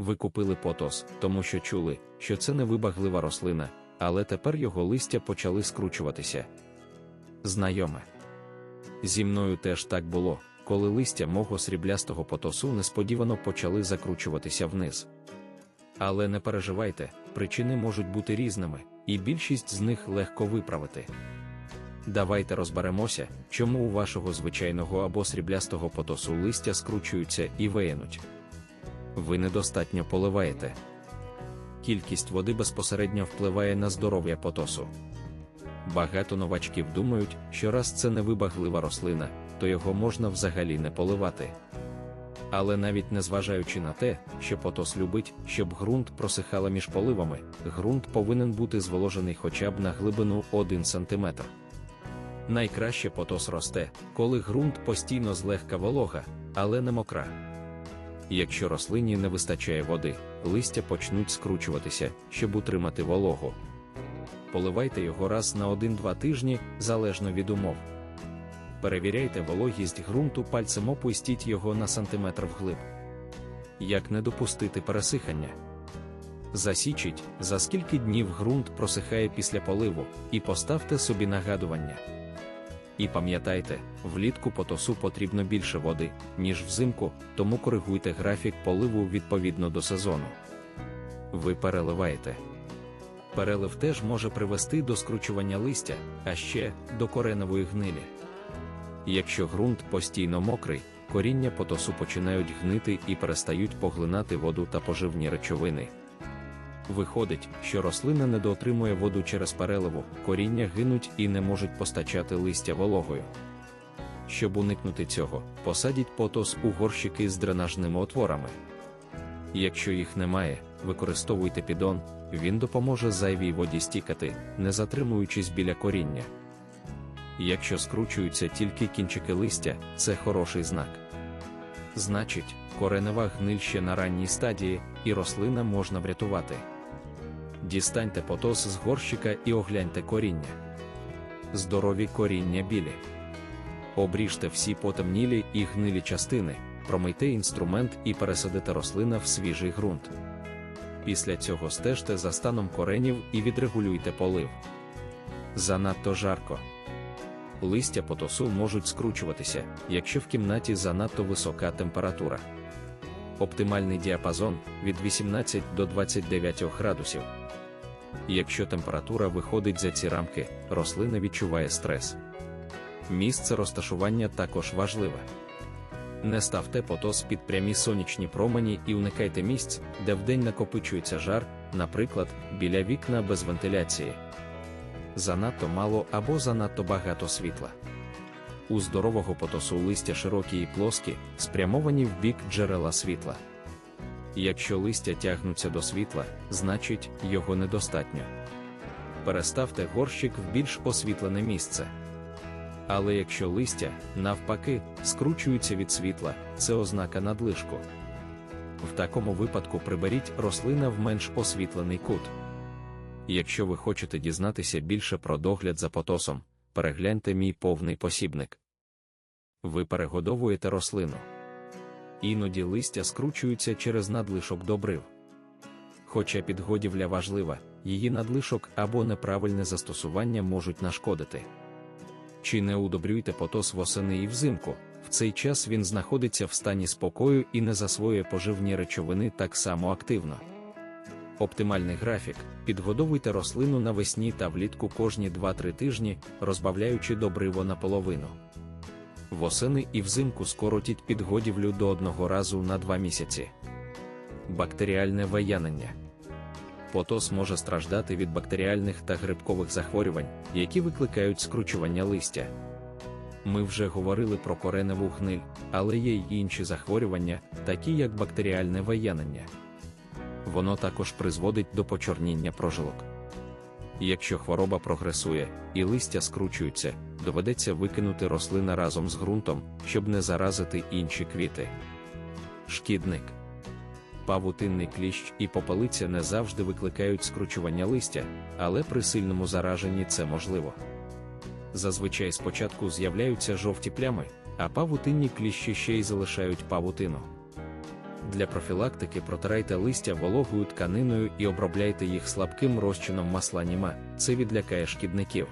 Ви купили потос, тому що чули, що це невибаглива рослина, але тепер його листя почали скручуватися. Знайоме. Зі мною теж так було, коли листя мого сріблястого потосу несподівано почали закручуватися вниз. Але не переживайте, причини можуть бути різними, і більшість з них легко виправити. Давайте розберемося, чому у вашого звичайного або сріблястого потосу листя скручуються і виянуть. Ви недостатньо поливаєте. Кількість води безпосередньо впливає на здоров'я потосу. Багато новачків думають, що раз це невибаглива рослина, то його можна взагалі не поливати. Але навіть незважаючи на те, що потос любить, щоб ґрунт просихала між поливами, ґрунт повинен бути зволожений хоча б на глибину 1 см. Найкраще потос росте, коли ґрунт постійно злегка волога, але не мокра. Якщо рослині не вистачає води, листя почнуть скручуватися, щоб утримати вологу. Поливайте його раз на 1-2 тижні, залежно від умов. Перевіряйте вологість ґрунту пальцем опустіть його на сантиметр вглиб. Як не допустити пересихання? Засічіть, за скільки днів ґрунт просихає після поливу, і поставте собі нагадування. І пам'ятайте, влітку потосу потрібно більше води, ніж взимку, тому коригуйте графік поливу відповідно до сезону. Ви переливаєте. Перелив теж може привести до скручування листя, а ще до коренової гнилі. Якщо ґрунт постійно мокрий, коріння потосу починають гнити і перестають поглинати воду та поживні речовини. Виходить, що рослина недоотримує воду через переливу, коріння гинуть і не можуть постачати листя вологою. Щоб уникнути цього, посадіть потос у горщики з дренажними отворами. Якщо їх немає, використовуйте підон, він допоможе зайвій воді стікати, не затримуючись біля коріння. Якщо скручуються тільки кінчики листя, це хороший знак. Значить, коренева гниль ще на ранній стадії, і рослина можна врятувати. Дістаньте потос з горщика і огляньте коріння. Здорові коріння білі. Обріжте всі потемнілі і гнилі частини, промийте інструмент і пересадите рослина в свіжий ґрунт. Після цього стежте за станом коренів і відрегулюйте полив. Занадто жарко. Листя потосу можуть скручуватися, якщо в кімнаті занадто висока температура. Оптимальний діапазон від 18 до 29 градусів. Якщо температура виходить за ці рамки, рослина відчуває стрес. Місце розташування також важливе. Не ставте потос під прямі сонячні промені і уникайте місць, де вдень накопичується жар, наприклад, біля вікна без вентиляції. Занадто мало або занадто багато світла. У здорового потосу листя широкі і плоскі, спрямовані в бік джерела світла. Якщо листя тягнуться до світла, значить його недостатньо. Переставте горщик в більш освітлене місце. Але якщо листя, навпаки, скручуються від світла, це ознака надлишку. В такому випадку приберіть рослина в менш освітлений кут. Якщо ви хочете дізнатися більше про догляд за потосом, перегляньте мій повний посібник. Ви перегодовуєте рослину. Іноді листя скручуються через надлишок добрив. Хоча підгодівля важлива, її надлишок або неправильне застосування можуть нашкодити. Чи не удобрюйте потос восени і взимку, в цей час він знаходиться в стані спокою і не засвоює поживні речовини так само активно. Оптимальний графік підгодовуйте рослину навесні та влітку кожні 2-3 тижні, розбавляючи добриво наполовину. Восени і взимку скоротіть підгодівлю до одного разу на 2 місяці. Бактеріальне виянення. Потос може страждати від бактеріальних та грибкових захворювань, які викликають скручування листя. Ми вже говорили про кореневу гниль, але є й інші захворювання, такі як бактеріальне виянення. Воно також призводить до почорніння прожилок. Якщо хвороба прогресує і листя скручуються, доведеться викинути рослина разом з ґрунтом, щоб не заразити інші квіти. Шкідник павутинний кліщ і попелиця не завжди викликають скручування листя, але при сильному зараженні це можливо. Зазвичай спочатку з'являються жовті плями, а павутинні кліщі ще й залишають павутину. Для профілактики протирайте листя вологою тканиною і обробляйте їх слабким розчином масла німа, це відлякає шкідників.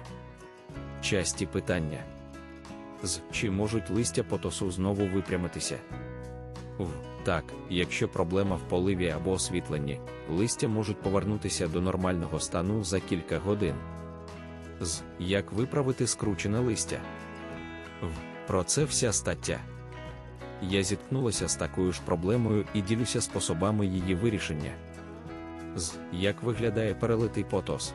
Часті питання. З чи можуть листя потосу знову випрямитися? В. Так, якщо проблема в поливі або освітленні, листя можуть повернутися до нормального стану за кілька годин. З. Як виправити скручене листя? В. Про це вся стаття. Я зіткнулася з такою ж проблемою і ділюся способами її вирішення. З. Як виглядає перелитий потос?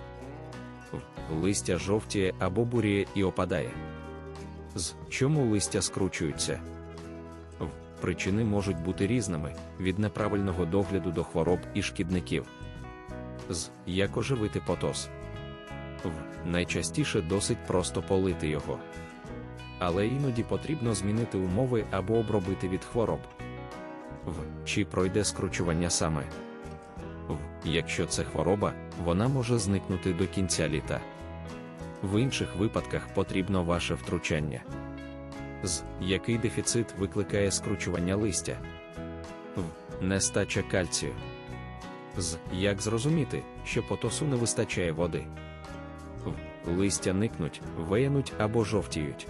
В. Листя жовтіє або буріє і опадає. З. Чому листя скручуються? В. Причини можуть бути різними від неправильного догляду до хвороб і шкідників. З. Як оживити потос? В. Найчастіше досить просто полити його. Але іноді потрібно змінити умови або обробити від хвороб. В. Чи пройде скручування саме? В. Якщо це хвороба, вона може зникнути до кінця літа. В інших випадках потрібно ваше втручання. З. Який дефіцит викликає скручування листя? В. Нестача кальцію. З. Як зрозуміти, що потосу не вистачає води? В. Листя никнуть, виянуть або жовтіють.